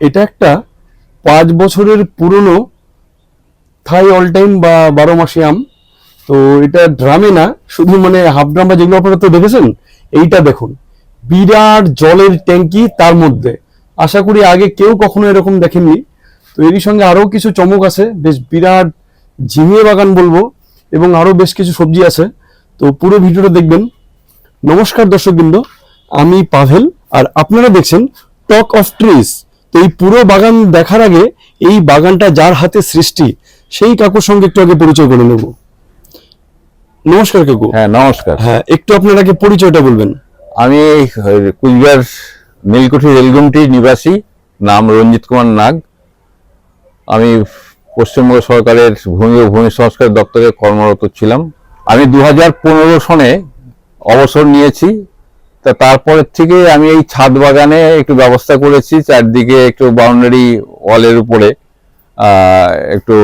এটা একটা পাঁচ বছরের পুরনো থাই অল টাইম বা বারো মাসে আম। তো এটা ড্রামে না, শুধু মানে হাফ ড্রাম বা যেগুলো আপনারা তো দেখেছেন, এইটা দেখুন। বিরাট জলের ট্যাঙ্কি তার মধ্যে। আশা করি আগে কেউ কখনো এরকম দেখেননি। তো এরই সঙ্গে আরও কিছু চমক আছে, বেশ বিরাট ঝিঙে বাগান বলব, এবং আরও বেশ কিছু সবজি আছে। তো পুরো ভিডিওটা দেখবেন। নমস্কার দর্শকবৃন্দ, আমি পাভেল, আর আপনারা দেখছেন টক অফ ট্রিজ তো এই পুরো বাগান দেখার আগে এই বাগানটা যার হাতে সৃষ্টি সেই কাকুর সঙ্গে একটু আগে পরিচয় করে নেব। নমস্কার কাকু। হ্যাঁ নমস্কার। হ্যাঁ একটু আপনার আগে পরিচয়টা বলবেন। আমি কুচবিহার নীলকুঠি রেলগুমটি নিবাসী নাম রঞ্জিত কুমার নাগ। আমি পশ্চিমবঙ্গ সরকারের ভূমি ও ভূমি সংস্কার দপ্তরে কর্মরত ছিলাম। আমি দু হাজার পনেরো সনে অবসর নিয়েছি। তা তারপরের থেকে আমি এই ছাদ বাগানে একটু ব্যবস্থা করেছি, চারদিকে একটু বাউন্ডারি ওয়ালের উপরে একটু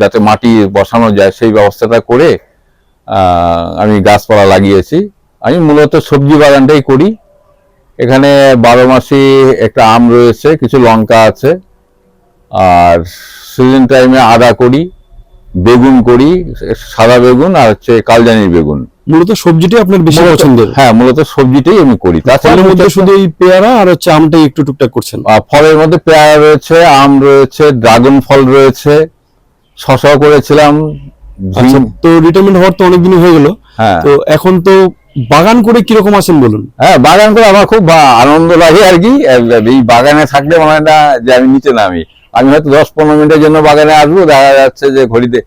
যাতে মাটি বসানো যায় সেই ব্যবস্থাটা করে আমি গাছপালা লাগিয়েছি। আমি মূলত সবজি বাগানটাই করি। এখানে বারো মাসি একটা আম রয়েছে, কিছু লঙ্কা আছে। আর সিজন টাইমে আদা করি, বেগুন করি, সাদা বেগুন আর হচ্ছে কালজানির বেগুন। মূলত সবজিটাই আপনার বেশি পছন্দের। হ্যাঁ মূলত সবজিটাই আমি করি। তাছাড়া মধ্যে শুধু এই পেয়ারা আর হচ্ছে আমটাই একটু টুকটাক করছেন? আহ, ফলের মধ্যে পেয়ারা রয়েছে আম রয়েছে ড্রাগন ফল রয়েছে শশাও করেছিলাম আচ্ছা তো রিটায়ারমেন্ট হওয়ার তো অনেকদিনই হয়ে গেল। হ্যাঁ। তো এখন তো বাগান করে কীরকম আছেন বলুন? হ্যাঁ বাগান করে আমার খুব আনন্দ লাগে আর কি। আর এই বাগানে থাকলে মনে হয় না যে আমি নিচে নামি। আমি হয়তো দশ পনেরো মিনিটের জন্য বাগানে আসব দেখা যাচ্ছে যে ঘড়িতে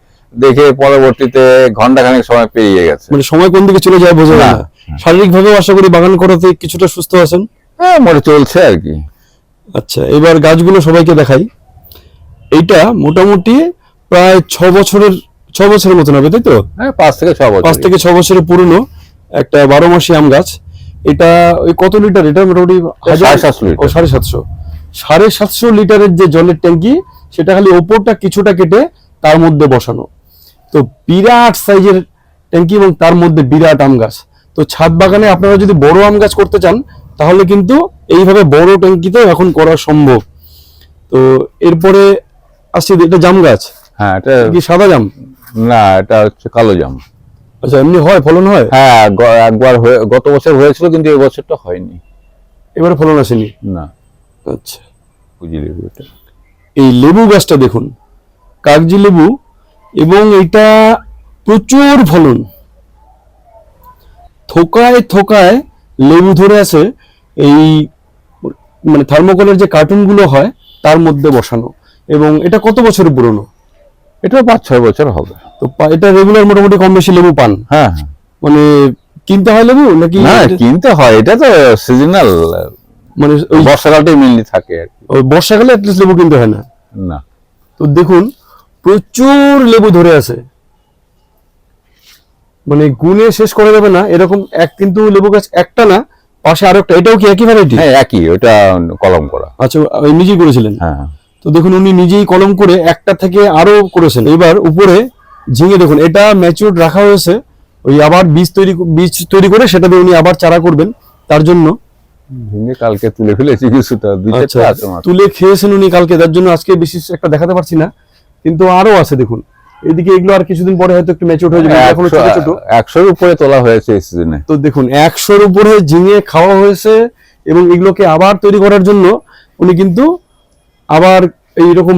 দেখে পরবর্তীতে ঘন্টাখানেক সময় পেরিয়ে গেছে। মানে সময় কোন দিকে চলে যায় বোঝা না। না। শারীরিক ভাবে আশা করি বাগান করাতে কিছুটা সুস্থ আছেন। হ্যাঁ মনে চলছে আর কি। আচ্ছা এবার গাছগুলো সবাইকে দেখাই। এইটা মোটামুটি প্রায় ছ বছরের ছ বছরের মতন হবে তাই তো? হ্যাঁ পাঁচ থেকে ছ বছর। পাঁচ থেকে ছ বছরের পুরনো একটা বারো মাসি আম গাছ। এটা ওই কত লিটার? এটা মোটামুটি সাড়ে সাতশো লিটার। সাড়ে সাতশো। সাড়ে সাতশো লিটারের যে জলের ট্যাঙ্কি সেটা খালি ওপরটা কিছুটা কেটে তার মধ্যে বসানো। তো বিরাট সাইজের ট্যাঙ্কি এবং তার মধ্যে বিরাট আম গাছ। তো ছাদ বাগানে আপনারা যদি বড় আম গাছ করতে চান তাহলে কিন্তু এইভাবে বড় ট্যাঙ্কিতেও এখন করা সম্ভব। তো এরপরে আসছে এটা জাম গাছ? হ্যাঁ এটা কি সাদা জাম? না এটা হচ্ছে কালো জাম। আচ্ছা এমনি হয়? ফলন হয়? হ্যাঁ একবার হয়ে গত বছর হয়েছিল কিন্তু এই বছরটা হয়নি। এবারে ফলন আসেনি? না। আচ্ছা। বুঝলি এটা। এই লেবু গাছটা দেখুন। কাগজি লেবু এবং এটা প্রচুর ফলন। থোকায় থোকায় লেবু ধরে আছে এই মানে থার্মোকলের যে কার্টুনগুলো হয় তার মধ্যে বসানো। এবং এটা কত বছর পুরনো? এটা পাঁচ ছয় বছর হবে। তো এটা রেগুলার মোটামুটি কম বেশি লেবু পান? হ্যাঁ। মানে কিনতে হয় লেবু নাকি না কিনতে হয় এটা তো সিজনাল মানে ওই বর্ষাকালটাই মেনলি থাকে ওই বর্ষাকালে অ্যাটলিস্ট লেবু কিনতে হয় না? না। তো দেখুন প্রচুর লেবু ধরে আছে। মানে গুনে শেষ করা যাবে না এরকম এক কিন্তু লেবু গাছ একটা না পাশে আরও একটা এটাও কি একই ভ্যারাইটি হ্যাঁ একই ওটা কলম করা। আচ্ছা ওই নিজেই করেছিলেন? হ্যাঁ। তো দেখুন উনি নিজেই কলম করে একটা থেকে আরও করেছেন। এবার উপরে ঝিঙে দেখুন এটা ম্যাচিউর রাখা হয়েছে ওই আবার বীজ তৈরি বীজ তৈরি করে সেটা দিয়ে উনি আবার চারা করবেন তার জন্য। ঝিঙে কালকে তুলে ফেলেছি কিছুটা আচ্ছা আছে তুলে খেয়েছেন উনি কালকে তার জন্য আজকে বিশেষ একটা দেখাতে পারছি না। কিন্তু আরও আছে দেখুন। এদিকে এগুলো আর কিছুদিন পরে হয়তো একটু ম্যাচিউর হয়ে যাবে এখনও ছোট ছোট। একশো- একশোর উপরে তোলা হয়েছে এই সিজনে তো দেখুন একশোর উপরে ঝিঙে খাওয়া হয়েছে এবং এগুলোকে আবার তৈরি করার জন্য উনি কিন্তু আবার এইরকম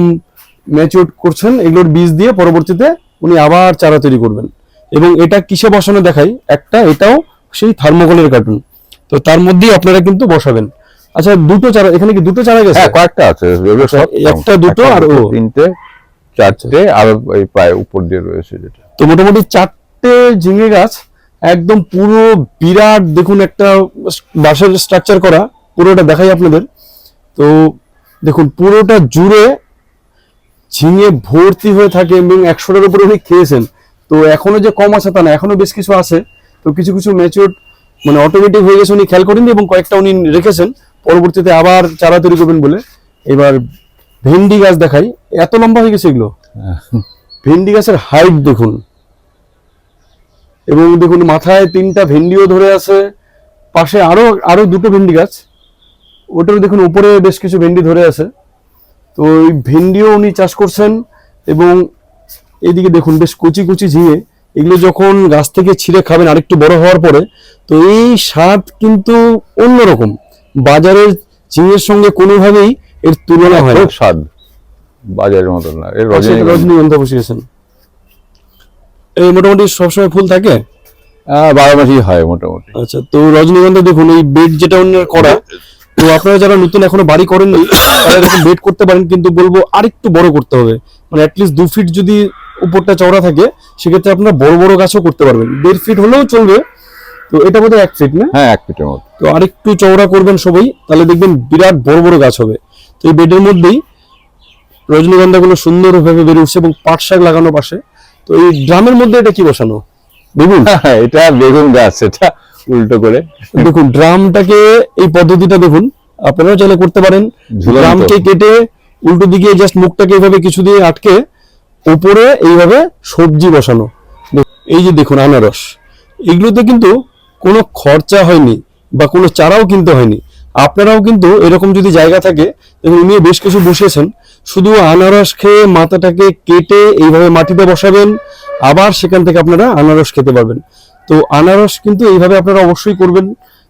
ম্যাচিউর করছেন এগুলোর বীজ দিয়ে পরবর্তীতে উনি আবার চারা তৈরি করবেন। এবং এটা কিসে বসানো দেখাই? একটা এটাও সেই থার্মোকলের কার্টুন তো তার মধ্যেই আপনারা কিন্তু বসাবেন। আচ্ছা দুটো চারা এখানে কি দুটো চারা গেছে? হ্যাঁ কয়েকটা আছে। একটা, দুটো আর ও। তিনটে। চারটে আর ওই পায়ে উপর দিয়ে রয়েছে যেটা। তো মোটামুটি চারটে ঝিঙে গাছ, একদম পুরো বিরাট দেখুন একটা বাঁশের স্ট্রাকচার করা, পুরোটা দেখাই আপনাদের। তো দেখুন, পুরোটা জুড়ে ঝিঙে ভর্তি হয়ে থাকে এবং একশোটার উপরে উনি খেয়েছেন। তো এখনও যে কম আছে তা না, এখনও বেশ কিছু আছে। তো কিছু কিছু ম্যাচিওর মানে অটোমেটিক হয়ে গেছে উনি খেয়াল করেননি এবং কয়েকটা উনি রেখেছেন। পরবর্তীতে আবার চারা তৈরি করবেন বলে। এবার ভেন্ডি গাছ দেখাই। এত লম্বা হয়ে গেছে এগুলো। ভেন্ডি গাছের হাইট দেখুন। এবং দেখুন মাথায় তিনটা ভেন্ডিও ধরে আছে। পাশে আরও আরও দুটো ভেন্ডি গাছ। ওটারও দেখুন উপরে বেশ কিছু ভেন্ডি ধরে আছে। তো ওই ভেন্ডিও উনি চাষ করছেন এবং এদিকে দেখুন বেশ কুচি কুচি ঝিঙে। এগুলো যখন গাছ থেকে ছিঁড়ে খাবেন আরেকটু বড় হওয়ার পরে, তো এই স্বাদ কিন্তু অন্যরকম। বাজারের ঝিঙের সঙ্গে কোনোভাবেই এর তুলনা হয় না। খুব স্বাদ। বাজারের মতন না। এর রজনী রজনীগন্ধা বসিয়েছেন। এই মোটামুটি সবসময় ফুল থাকে? বারো মাসই হয় মোটামুটি। আচ্ছা তো রজনীগন্ধা দেখুন এই বেড যেটা অন্যের করা তো আপনারা যারা নতুন এখনও বাড়ি করেননি তারা এরকম বেড করতে পারেন কিন্তু বলব আরেকটু বড় করতে হবে। মানে অ্যাটলিস্ট দু ফিট যদি উপরটা চওড়া থাকে সেক্ষেত্রে আপনারা বড় বড় গাছও করতে পারবেন। দেড় ফিট হলেও চলবে। তো এটা বোধহয় এক ফিট না? হ্যাঁ এক ফিটের মতো। তো আরেকটু চওড়া করবেন সবাই তাহলে দেখবেন বিরাট বড় বড় গাছ হবে। তো এই বেডের মধ্যেই রজনীগন্ধাগুলো সুন্দরভাবে বেড়ে উঠছে এবং পাট শাক লাগানো পাশে। তো এই ড্রামের মধ্যে এটা কি বসানো? বেগুন? হ্যাঁ, এটা বেগুন গাছ এটা উল্টো করে। দেখুন ড্রামটাকে এই পদ্ধতিটা দেখুন। আপনারাও চাইলে করতে পারেন। ড্রামকে কেটে উল্টো দিকে জাস্ট মুখটাকে এইভাবে কিছু দিয়ে আটকে উপরে এইভাবে সবজি বসানো। এই যে দেখুন আনারস। এগুলোতে কিন্তু কোনো খরচা হয়নি বা কোনো চারাও কিনতে হয়নি। আপনারাও কিন্তু এরকম যদি জায়গা থাকে দেখুন উনি বেশ কিছু বসিয়েছেন। শুধু আনারস খেয়ে মাথাটাকে কেটে এইভাবে মাটিতে বসাবেন আবার সেখান থেকে আপনারা আনারস খেতে পারবেন। তো আনারস কিন্তু এইভাবে আপনারা অবশ্যই করবেন।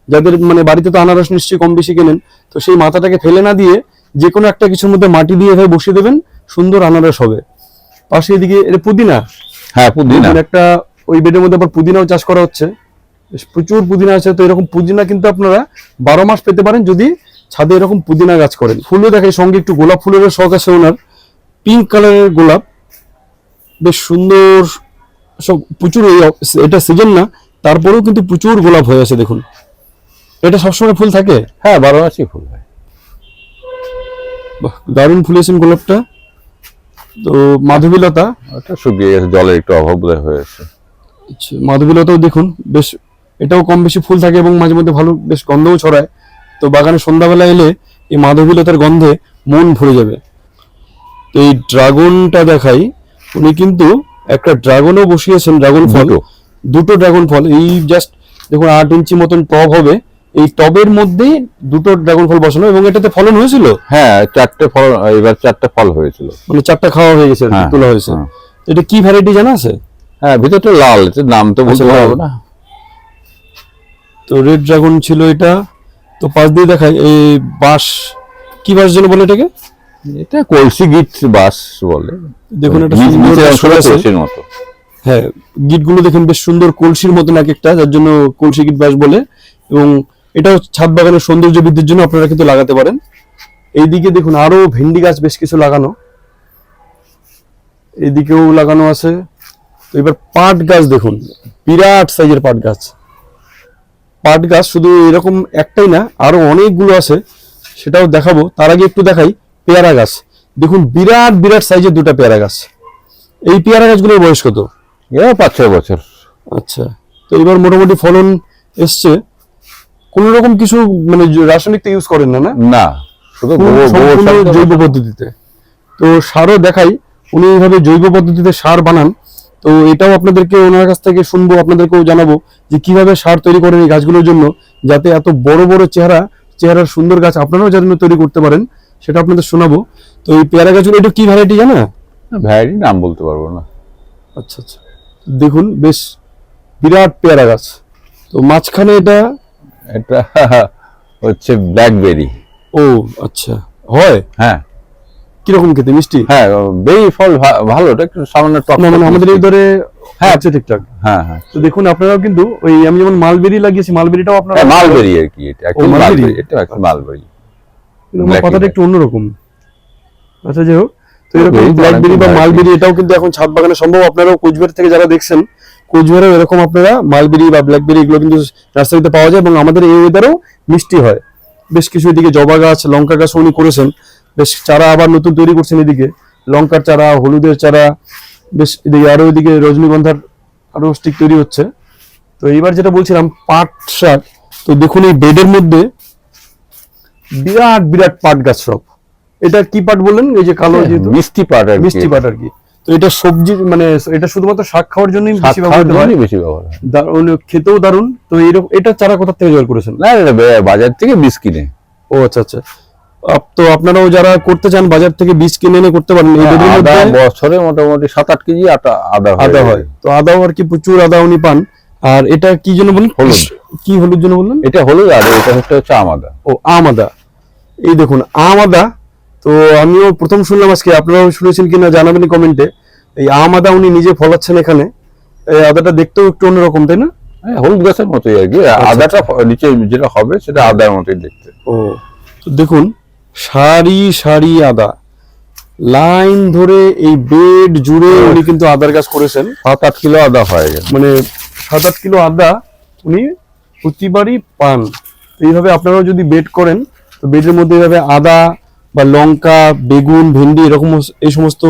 যাদের মানে বাড়িতে তো আনারস নিশ্চয়ই কম বেশি কেনেন তো সেই মাথাটাকে ফেলে না দিয়ে যে কোনো একটা কিছুর মধ্যে মাটি দিয়ে এভাবে বসিয়ে দেবেন সুন্দর আনারস হবে। পাশে এদিকে এটা পুদিনা। হ্যাঁ পুদিনা। একটা ওই বেডের মধ্যে আবার পুদিনাও চাষ করা হচ্ছে। প্রচুর পুদিনা আছে। তো এরকম পুদিনা কিন্তু আপনারা বারো মাস পেতে পারেন যদি ছাদে এরকম পুদিনা গাছ করেন। ফুলও দেখায় সঙ্গে একটু গোলাপ ফুলের শখ আছে ওনার। পিঙ্ক কালারের গোলাপ। বেশ সুন্দর সব প্রচুর এটা সিজন না তারপরেও কিন্তু প্রচুর গোলাপ হয়ে আছে দেখুন। এটা সবসময় ফুল থাকে? হ্যাঁ বারো মাসই ফুল হয়। বাহ, দারুণ ফুলেছেন গোলাপটা। তো মাধবীলতা? ওটা শুকিয়ে গেছে জলের একটু অভাব হয়েছে। আচ্ছা, মাধবীলতাও দেখুন বেশ এটাও কম বেশি ফুল থাকে এবং মাঝে মধ্যে ভালো বেশ গন্ধও ছড়ায়। তো বাগানে সন্ধ্যাবেলা এলে এই মাধবীলতার গন্ধে মন ভরে যাবে। তো এই ড্রাগনটা দেখাই উনি কিন্তু একটা ড্রাগনও বসিয়েছেন ড্রাগন ফল। দুটো। ড্রাগন ফল। এই জাস্ট দেখুন আট ইঞ্চি মতন টব হবে। এই টবের মধ্যেই দুটো ড্রাগন ফল বসানো এবং এটাতে ফলন হয়েছিল? হ্যাঁ চারটে ফল এবার চারটে ফল হয়েছিল। মানে চারটা খাওয়া হয়ে গেছে হ্যাঁ, তোলা হয়েছে। হ্যাঁ। এটা কি ভ্যারাইটি জানা আছে? হ্যাঁ ভিতরটা লাল এটার নাম তো বলতে আচ্ছা, পারব না। তো রেড ড্রাগন ছিল এটা। তো পাশ দিয়ে দেখাই এই বাঁশ কি বাস যেন বলে এটাকে? এটা কলসি গিট বাস বলে। দেখুন এটা সুন্দর মতো। হ্যাঁ গিটগুলো দেখুন বেশ সুন্দর কলসির মতন এক একটা যার জন্য কলসি গিট বাঁশ বলে। এবং এটাও ছাদ বাগানের সৌন্দর্য বৃদ্ধির জন্য আপনারা কিন্তু লাগাতে পারেন। এইদিকে দেখুন আরও ভেন্ডি গাছ বেশ কিছু লাগানো। এইদিকেও লাগানো আছে। তো এবার পাট গাছ দেখুন বিরাট সাইজের পাট গাছ। পাট গাছ শুধু এরকম একটাই না আরও অনেকগুলো আছে সেটাও দেখাবো। তার আগে একটু দেখাই পেয়ারা গাছ। দেখুন বিরাট বিরাট সাইজের দুটো পেয়ারা গাছ। এই পেয়ারা গাছগুলোর বয়স কত? পাঁচ ছয় বছর। আচ্ছা তো এবার মোটামুটি ফলন এসছে। কোন রকম কিছু মানে রাসায়নিক তো ইউজ করেন না না? জৈব পদ্ধতিতে। তো সারও দেখাই উনি এইভাবে জৈব পদ্ধতিতে সার বানান। তো এটাও আপনাদেরকে ওনার কাছ থেকে শুনব আপনাদেরকেও জানাব যে কীভাবে সার তৈরি করেন এই গাছগুলোর জন্য যাতে এত বড় বড় চেহারা চেহারার সুন্দর গাছ আপনারাও যেন তৈরি করতে পারেন সেটা আপনাদের শোনাবো। তো এই পেয়ারা গাছগুলো এটা কি ভ্যারাইটি জানা? ভ্যারাইটি নাম বলতে পারব না। আচ্ছা আচ্ছা। দেখুন বেশ বিরাট পেয়ারা গাছ। তো মাঝখানে এটা? এটা হচ্ছে ব্ল্যাকবেরি ও আচ্ছা। হয়? হ্যাঁ। কীরকম খেতে মিষ্টি? হ্যাঁ বেরি ফল ভালো এটা একটু সামান্য টক মানে আমাদের এই ধরে হ্যাঁ। আছে ঠিকঠাক। হ্যাঁ হ্যাঁ। তো দেখুন আপনারাও কিন্তু ওই আমি যেমন মালবেরি লাগিয়েছি মালবেরিটাও আপনারা হ্যাঁ, মালবেরি আর কি এটা একটু মালবেরি? এটা একটু মালবেরি। কিন্তু আমার কথাটা। একটু অন্যরকম। আচ্ছা যাই হোক তো এরকম ব্ল্যাকবেরি বা মালবেরি এটাও কিন্তু এখন ছাদ বাগানে সম্ভব। আপনারাও কোচবিহার থেকে যারা দেখছেন কোচবিহারেও এরকম আপনারা মালবেরি বা ব্ল্যাকবেরি এগুলো কিন্তু নার্সারিতে পাওয়া যায় এবং আমাদের এই ওয়েদারেও মিষ্টি হয়। বেশ কিছু এদিকে জবা গাছ লঙ্কা গাছ উনি করেছেন। বেশ চারা আবার নতুন তৈরি করছেন এদিকে। লঙ্কার চারা হলুদের চারা বেশ এদিকে আরও এদিকে রজনীগন্ধার আরও স্টিক তৈরি হচ্ছে। তো এইবার যেটা বলছিলাম পাট শাক তো দেখুন এই বেডের মধ্যে বিরাট বিরাট পাট গাছ সব। এটা কি পাট বললেন? এই যে কালো যেহেতু? মিষ্টি পাট আর মিষ্টি পাট আর কি। তো এটা সবজি মানে এটা শুধুমাত্র শাক খাওয়ার জন্যই বেশি ব্যবহার হয়? বেশি ব্যবহার হয়। দারুণ খেতেও দারুণ। তো এইরকম এটা চারা কোথা থেকে জোগাড় করেছেন? না বাজার থেকে বীজ কিনে। ও আচ্ছা আচ্ছা। তো আপনারাও যারা করতে চান বাজার থেকে বীজ কিনে এনে করতে পারেন এই হ্যাঁ, মধ্যে বছরে মোটামুটি সাত আট কেজি আটা আদা আদা হয়। তো আদাও আর কি প্রচুর আদা উনি পান। আর এটা কি জন্য বললেন? হলুদ। কি হলুদ জন্য বললেন? এটা হলুদ আর এটা হচ্ছে আম আদা। ও আম আদা। এই দেখুন আম আদা। তো আমিও প্রথম শুনলাম আজকে আপনারাও শুনেছেন কিনা জানাবেন কমেন্টে। এই আম আদা উনি নিজে ফলাচ্ছেন এখানে। এই আদাটা দেখতেও একটু অন্যরকম তাই না? হ্যাঁ, হলুদ গাছের মতোই আর কি। আদাটা নিচে যেটা হবে সেটা আদার মতোই দেখতে। ও দেখুন সারি সারি আদা। লাইন ধরে এই বেড জুড়ে উনি কিন্তু আদার গাছ করেছেন। সাত আট কিলো আদা হয়ে মানে সাত আট কিলো আদা উনি প্রতিবারই পান। এইভাবে আপনারাও যদি বেড করেন তো বেডের মধ্যে এইভাবে আদা বা লঙ্কা বেগুন ভেন্ডি এরকম এই সমস্ত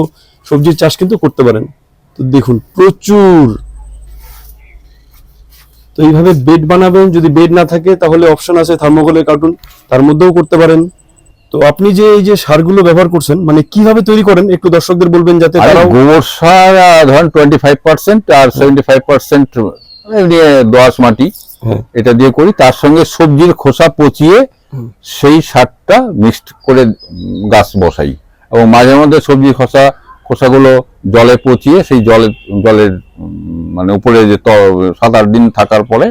সবজির চাষ কিন্তু করতে পারেন। তো দেখুন প্রচুর। তো এইভাবে বেড বানাবেন যদি বেড না থাকে তাহলে অপশন আছে থার্মোকলের কার্টুন তার মধ্যেও করতে পারেন। তো আপনি যে এই যে সারগুলো ব্যবহার করছেন মানে কীভাবে তৈরি করেন? একটু দর্শকদের বলবেন যাতে গোবর সার ধরেন টোয়েন্টি ফাইভ পার্সেন্ট আর সেভেন্টি ফাইভ পার্সেন্ট দোয়াশ মাটি হ্যাঁ। এটা দিয়ে করি। তার সঙ্গে সবজির খোসা পচিয়ে সেই সারটা মিক্সড করে গাছ বসাই। এবং মাঝে মধ্যে সবজির খোসা খোসাগুলো জলে পচিয়ে সেই জলের জলের মানে উপরে যে সাত আট দিন থাকার পরে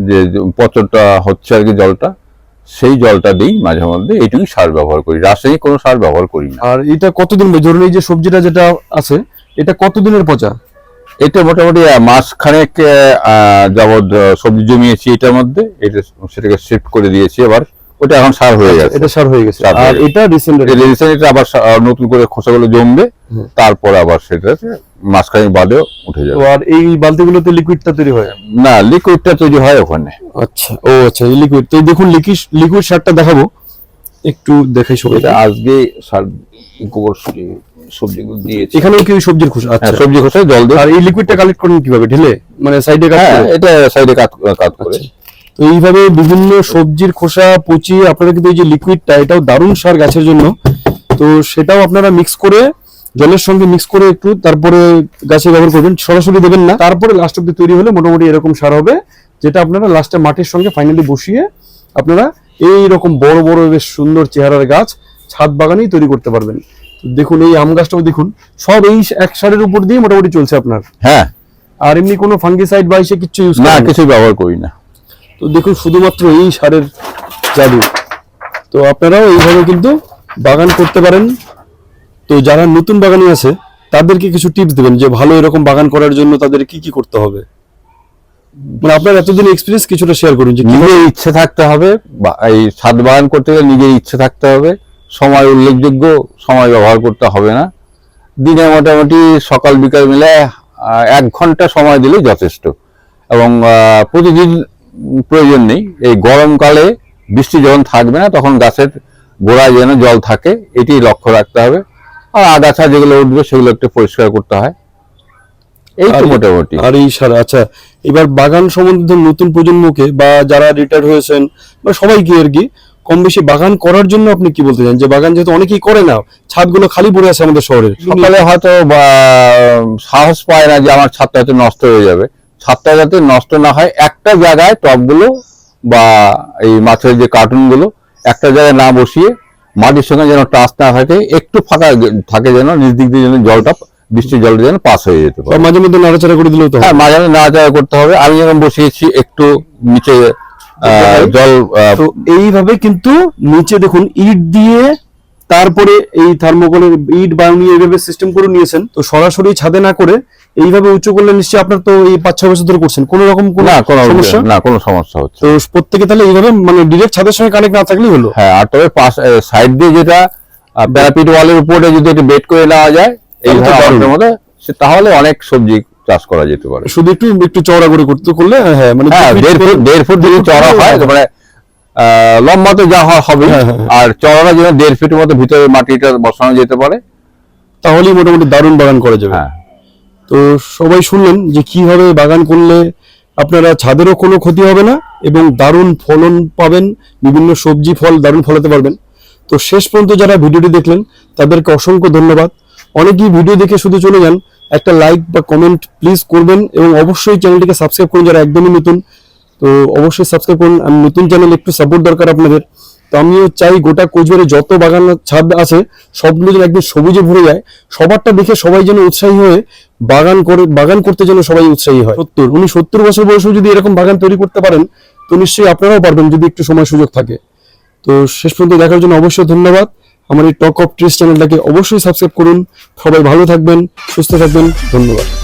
যে যে পচনটা হচ্ছে আর কি জলটা সেই জলটা দিই মাঝে মধ্যে এইটুকুই সার ব্যবহার করি। রাসায়নিক কোনো সার ব্যবহার করি না। আর এটা কতদিন ধরুন এই যে সবজিটা যেটা আছে এটা কতদিনের পচা? এটা মোটামুটি মাসখানেক যাবৎ সবজি জমিয়েছি এটার মধ্যে। এটা সেটাকে শিফট করে দিয়েছি এবার। ওটা এখন সার হয়ে গেছে। এটা সার হয়ে গেছে। আর এটা রিসেন্ট এটা এটা আবার নতুন করে খোসাগুলো জমবে তারপরে আবার সেটা মাসখানেক বাদেও উঠে যাবে। আর এই বালতিগুলোতে লিকুইডটা তৈরি হয়? না লিকুইডটা তৈরি হয় ওখানে। আচ্ছা ও আচ্ছা লিকুইড তো দেখুন লিকুইড লিকুইড সারটা দেখাবো। একটু দেখাই সবাই আজকে সার গোবর সবজি- সবজিগুলো দিয়েছি। এখানেও কি সবজির খোসা? হ্যাঁ আচ্ছা। সবজি খোসায় জল দিয়ে। আর এই লিকুইডটা কালেক্ট করেন কীভাবে? ঢেলে? মানে সাইডে কাট হ্যাঁ এটা সাইডে কাট কাট করে। আচ্ছা। তো এইভাবে বিভিন্ন সবজির খোসা পচিয়ে আপনারা কিন্তু এই যে লিকুইডটা এটাও দারুণ সার গাছের জন্য। তো সেটাও আপনারা মিক্স করে জলের সঙ্গে মিক্স করে একটু তারপরে গাছে ব্যবহার করবেন। সরাসরি দেবেন না। তারপরে লাস্ট অব্দি তৈরি হলে মোটামুটি এরকম সার হবে যেটা আপনারা লাস্টে মাটির সঙ্গে ফাইনালি বসিয়ে আপনারা এই রকম বড় বড় বেশ সুন্দর চেহারার গাছ ছাদ বাগানেই তৈরি করতে পারবেন। দেখুন এই আম গাছটাও দেখুন সব এই এক সারের উপর দিয়ে মোটামুটি চলছে আপনার। হ্যাঁ। আর এমনি কোনো ফাঙ্গিসাইড বা এসে কিছু ইউজ না কিছু ব্যবহার করি না। তো দেখুন, শুধুমাত্র এই সারের জাদু। তো আপনারাও এইভাবে কিন্তু বাগান করতে পারেন। তো যারা নতুন বাগানি আছে, তাদেরকে কিছু টিপস দেবেন যে ভালো এরকম বাগান করার জন্য তাদের কি কি করতে হবে। মানে আপনার এতদিন এক্সপিরিয়েন্স কিছুটা শেয়ার করুন যে নিজের ইচ্ছে থাকতে হবে এই ছাদ বাগান করতে গেলে নিজের ইচ্ছে থাকতে হবে। সময় উল্লেখযোগ্য, সময় ব্যবহার করতে হবে না। দিনে মোটামুটি সকাল বিকাল মিলে এক ঘণ্টা সময় দিলেই যথেষ্ট। এবং প্রতিদিন প্রয়োজন নেই। এই গরমকালে বৃষ্টি যখন থাকবে না তখন গাছের গোড়ায় যেন জল থাকে এটি লক্ষ্য রাখতে হবে। আর আগাছা যেগুলো উঠবে সেগুলো একটু পরিষ্কার করতে হয়। এই তো মোটামুটি। আর এই সার আচ্ছা এবার বাগান সম্বন্ধে নতুন প্রজন্মকে বা যারা রিটায়ার্ড হয়েছেন বা সবাইকে আর কি কম বেশি বাগান করার জন্য আপনি কি বলতে চান? যে বাগান যেহেতু অনেকেই করে না ছাদগুলো খালি পড়ে আছে আমাদের শহরে। সকালে হয়তো বা সাহস পায় না যে আমার ছাদটা হয়তো নষ্ট হয়ে যাবে। ছাদটা যাতে নষ্ট না হয় একটা জায়গায় টবগুলো বা এই মাছের যে কার্টুনগুলো একটা জায়গায় না বসিয়ে মাটির সঙ্গে যেন টাচ না থাকে একটু ফাঁকা থাকে যেন নিজ দিক দিয়ে যেন জলটা বৃষ্টির জলটা যেন পাস হয়ে যেতে পারে। মাঝে মধ্যে নাড়াচাড়া করে দিলেও তো হ্যাঁ মাঝে মাঝে নাড়াচাড়া করতে হবে। আমি যখন বসিয়েছি একটু নিচে জল এইভাবে কিন্তু নিচে দেখুন ইট দিয়ে তারপরে এই থার্মোকলের ইট বানিয়ে এইভাবে সিস্টেম করে নিয়েছেন। তো সরাসরি ছাদে না করে এইভাবে উঁচু করলে নিশ্চয়ই আপনার তো এই পাঁচ ছয় বছর ধরে করছেন। কোনো রকম কোনো না কোনো সমস্যা? না কোনো সমস্যা হচ্ছে তো প্রত্যেকে তাহলে এইভাবে মানে ডিরেক্ট ছাদের সঙ্গে কানেক্ট না থাকলেই হলো? হ্যাঁ আর তবে পাশ সাইড দিয়ে যেটা প্যারাপিট ওয়ালের উপরে যদি একটু বেড করে নেওয়া যায় তাহলে এইভাবে মধ্যে তাহলে অনেক সবজি চাষ করা যেতে পারে। শুধু একটু একটু চওড়া করে করতে করলে হ্যাঁ মানে হ্যাঁ দেড় ফুট দেড় ফুট যদি চড়া হয় হ্যাঁ। মানে আহ, লম্বা তো যা হয় হবে হ্যাঁ, হ্যাঁ, আর চড়াটা যেন দেড় ফিটের মতো ভিতরে মাটিটা বসানো যেতে পারে তাহলেই মোটামুটি দারুণ বাগান করা যাবে। হ্যাঁ। তো সবাই শুনলেন যে কীভাবে বাগান করলে আপনারা ছাদেরও কোনো ক্ষতি হবে না এবং দারুণ ফলন পাবেন বিভিন্ন সবজি ফল দারুণ ফলাতে পারবেন। তো শেষ পর্যন্ত যারা ভিডিওটি দেখলেন তাদেরকে অসংখ্য ধন্যবাদ। অনেকেই ভিডিও দেখে শুধু চলে যান একটা লাইক বা কমেন্ট প্লিজ করবেন এবং অবশ্যই চ্যানেলটিকে সাবস্ক্রাইব করুন যারা একদমই নতুন। তো অবশ্যই সাবস্ক্রাইব করুন। আমি নতুন চ্যানেল একটু সাপোর্ট দরকার আপনাদের। তো আমিও চাই গোটা কোচবিহারে যত বাগান ছাদ আছে সবগুলো যেন একদম সবুজে ভরে যায়। সবারটা দেখে সবাই যেন উৎসাহী হয়ে বাগান করে বাগান করতে যেন সবাই উৎসাহী হয়। সত্তর। উনি সত্তর বছর বয়সেও যদি এরকম বাগান তৈরি করতে পারেন তো নিশ্চয়ই আপনারাও পারবেন যদি একটু সময় সুযোগ থাকে। তো শেষ পর্যন্ত দেখার জন্য অবশ্যই ধন্যবাদ। আমার এই টক অফ ট্রিস চ্যানেলটাকে অবশ্যই সাবস্ক্রাইব করুন। সবাই ভালো থাকবেন সুস্থ থাকবেন। ধন্যবাদ।